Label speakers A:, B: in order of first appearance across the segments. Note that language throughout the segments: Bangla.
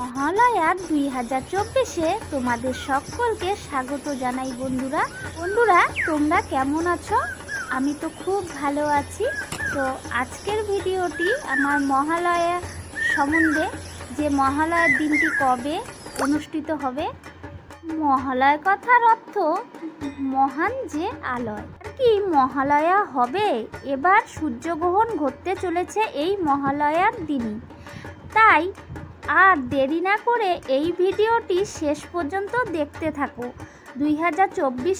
A: মহালয়ার দুই হাজার চব্বিশে তোমাদের সকলকে স্বাগত জানাই বন্ধুরা। বন্ধুরা, তোমরা কেমন আছো? আমি তো খুব ভালো আছি। তো আজকের ভিডিওটি আমার মহালয়া সম্বন্ধে, যে মহালয়ার দিনটি কবে অনুষ্ঠিত হবে, মহালয় কথার অর্থ মহান যে আলয়। কি মহালয়া হবে? এবার সূর্যগ্রহণ ঘটতে চলেছে এই মহালয়ার দিনই। তাই আর দেরি না করে এই ভিডিওটি শেষ পর্যন্ত দেখতে থাকো। দুই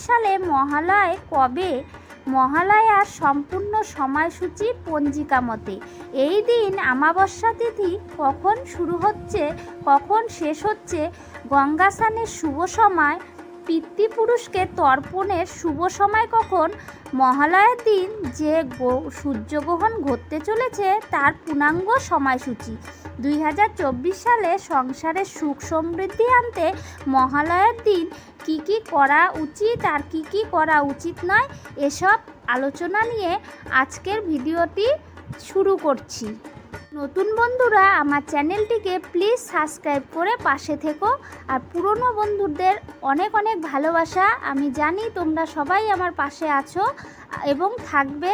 A: সালে মহালয় কবে? মহালয়ার সম্পূর্ণ সময়সূচি পঞ্জিকা মতে। এই দিন আমাবস্যা তিথি কখন শুরু হচ্ছে, কখন শেষ হচ্ছে গঙ্গা স্নানের শুভ সময়, পিতৃপুরুষকে তর্পণের শুভ সময় কখন, মহালয়ার দিন যে সূর্যগ্রহণ ঘটতে চলেছে তার পূর্ণাঙ্গ সময়সূচি। দুই হাজার চব্বিশ সালে সংসারে সুখ সমৃদ্ধি আনতে মহালয়ার দিন কি কি করা উচিত আর কি কি করা উচিত নয়, এসব আলোচনা নিয়ে আজকের ভিডিওটি শুরু করছি। নতুন বন্ধুরা, আমার চ্যানেলটিকে প্লিজ সাবস্ক্রাইব করে পাশে থেকো আর পুরনো বন্ধুদের অনেক অনেক ভালোবাসা। আমি জানি তোমরা সবাই আমার পাশে আছো এবং থাকবে।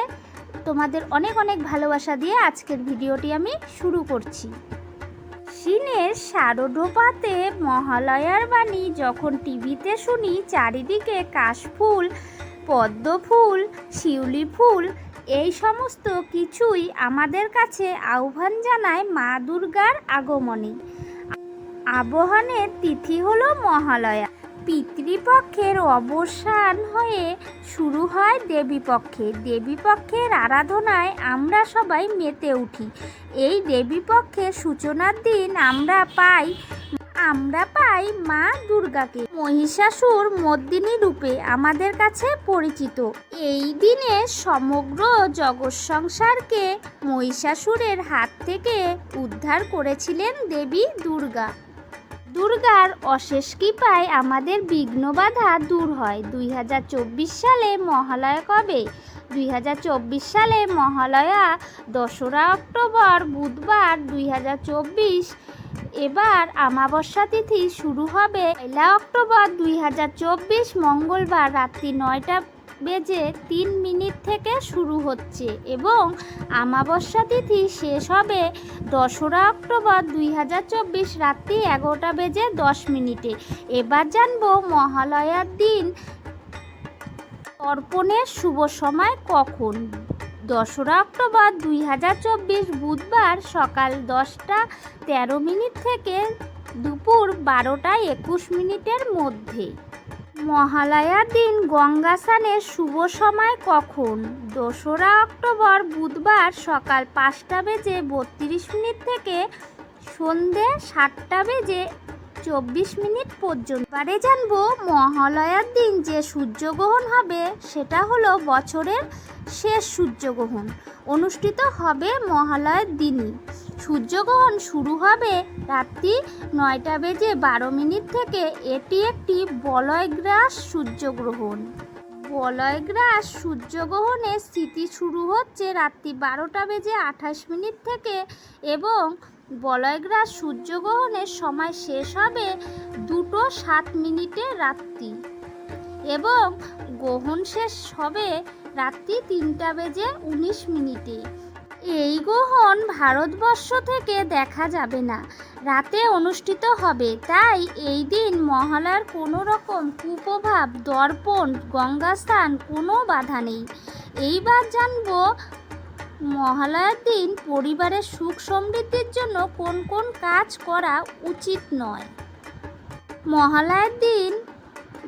A: তোমাদের অনেক অনেক ভালোবাসা দিয়ে আজকের ভিডিওটি আমি শুরু করছি। চীনের শারদোপাতে মহালয়ার বাণী যখন টিভিতে শুনি, চারিদিকে কাশফুল পদ্ম ফুল শিউলি ফুল, এই সমস্ত কিছুই আমাদের কাছে আহ্বান জানায় মা দুর্গার আগমনে। আবহানের তিথি হলো মহালয়া। পিতৃপক্ষের অবসান হয়ে শুরু হয় দেবীপক্ষে। দেবীপক্ষের আরাধনায় আমরা সবাই মেতে উঠি। এই দেবীপক্ষের সূচনার দিন আমরা পাই আমরা পাই মা দুর্গাকে। মহিষাসুর মর্দিনী রূপে আমাদের কাছে পরিচিত। এই দিনে সমগ্র জগৎ সংসারকে মহিষাসুরের হাত থেকে উদ্ধার করেছিলেন দেবী দুর্গা। দুর্গার অশেষ কৃপায় আমাদের বিঘ্ন বাধা দূর হয়। দুই হাজার চব্বিশ সালে মহালয়া কবে? দুই হাজার চব্বিশ সালে মহালয়া দোসরা অক্টোবর বুধবার। দুই হাজার চব্বিশ এবার আমাবস্যা তিথি শুরু হবে। পয়লা অক্টোবর দুই হাজার চব্বিশ মঙ্গলবার রাত্রি নয়টা বেজে তিন মিনিট থেকে শুরু হচ্ছে এবং আমাবস্যা তিথি শেষ হবে দোসরা অক্টোবর দুই হাজার চব্বিশ রাত্রি এগারোটা বেজে দশ মিনিটে। এবার জানব মহালয়ার দিন তর্পণের শুভ সময় কখন? দোসরা অক্টোবর দুই হাজার চব্বিশ বুধবার সকাল দশটা তেরো মিনিট থেকে দুপুর বারোটা একুশ মিনিটের মধ্যে। মহালয়ার দিন গঙ্গা স্নানের শুভ সময় কখন? দোসরা অক্টোবর বুধবার সকাল পাঁচটা বেজে বত্রিশ মিনিট থেকে সন্ধে সাতটা বেজে চব্বিশ মিনিট পর্যন্ত। এবারে জানব মহালয়ার দিন যে সূর্যগ্রহণ হবে, সেটা হলো বছরের শেষ সূর্যগ্রহণ। অনুষ্ঠিত হবে মহালয়ার দিনই। সূর্যগ্রহণ শুরু হবে রাত্রি নয়টা বেজে বারো মিনিট থেকে। এটি একটি বলয়গ্রাস সূর্যগ্রহণ। বলয়গ্রাস সূর্যগ্রহণের স্থিতি শুরু হচ্ছে রাত্রি বারোটা বেজে আঠাশ মিনিট থেকে এবং বলয়গ্রাস সূর্যগ্রহণের সময় শেষ হবে দুটো সাত মিনিটে রাত্রি এবং গ্রহণ শেষ হবে রাত্রি তিনটা বেজে উনিশ মিনিটে। এই গ্রহণ ভারতবর্ষ থেকে দেখা যাবে না। রাতে অনুষ্ঠিত হবে। তাই এই দিন মহালয়ার কোনো রকম কুপ্রভাব, দর্পণ গঙ্গাস্থান কোনো বাধা নেই। এইবার জানব মহালয়ার দিন পরিবারের সুখ সমৃদ্ধির জন্য কোন কোন কাজ করা উচিত নয়। মহালয়ার দিন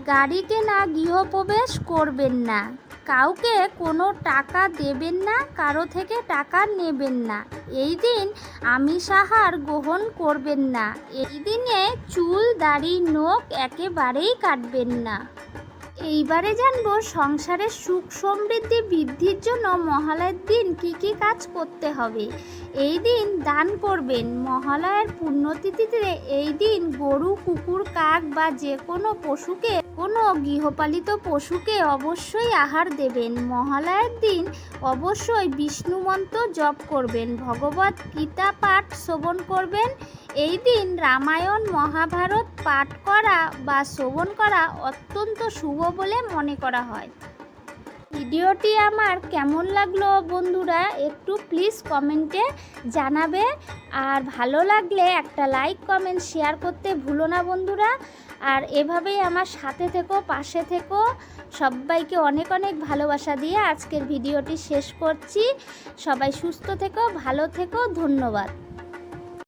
A: গাড়ি কেনা গৃহপ্রবেশ করবেন না। কাউকে কোনো টাকা দেবেন না, কারও থেকে টাকা নেবেন না। এই দিন আমিষ আহার গ্রহণ করবেন না। এই দিনে চুল, দাড়ি, নখ একেবারেই কাটবেন না। এইবারে জানব সংসারের সুখ সমৃদ্ধি বৃদ্ধির জন্য মহালয়ার দিন কি কি কাজ করতে হবে। এই দিন দান করবেন। মহালয়ার পুণ্যতিথিতে এই দিন গরু, কুকুর, কাক বা যে কোনো পশুকে কোনো গৃহপালিত পশুকে অবশ্যই আহার দেবেন। মহালয়ের দিন অবশ্যই বিষ্ণু মন্ত্র জপ করবেন, ভগবত গীতা পাঠ শ্রবণ করবেন। এই দিন রামায়ণ, মহাভারত পাঠ করা বা শ্রবণ করা অত্যন্ত শুভ বলে মনে করা হয়। ভিডিওটি আমার কেমন লাগল বন্ধুরা একটু প্লিজ কমেন্টে জানাবে। আর ভালো লাগলে একটা লাইক কমেন্ট শেয়ার করতে ভুলো না বন্ধুরা। আর এভাবেই আমার সাথে থেকো, পাশে থেকো। সবাইকে অনেক অনেক ভালোবাসা দিয়ে আজকের ভিডিওটি শেষ করছি। সবাই সুস্থ থেকো, ভালো থেকো, ধন্যবাদ।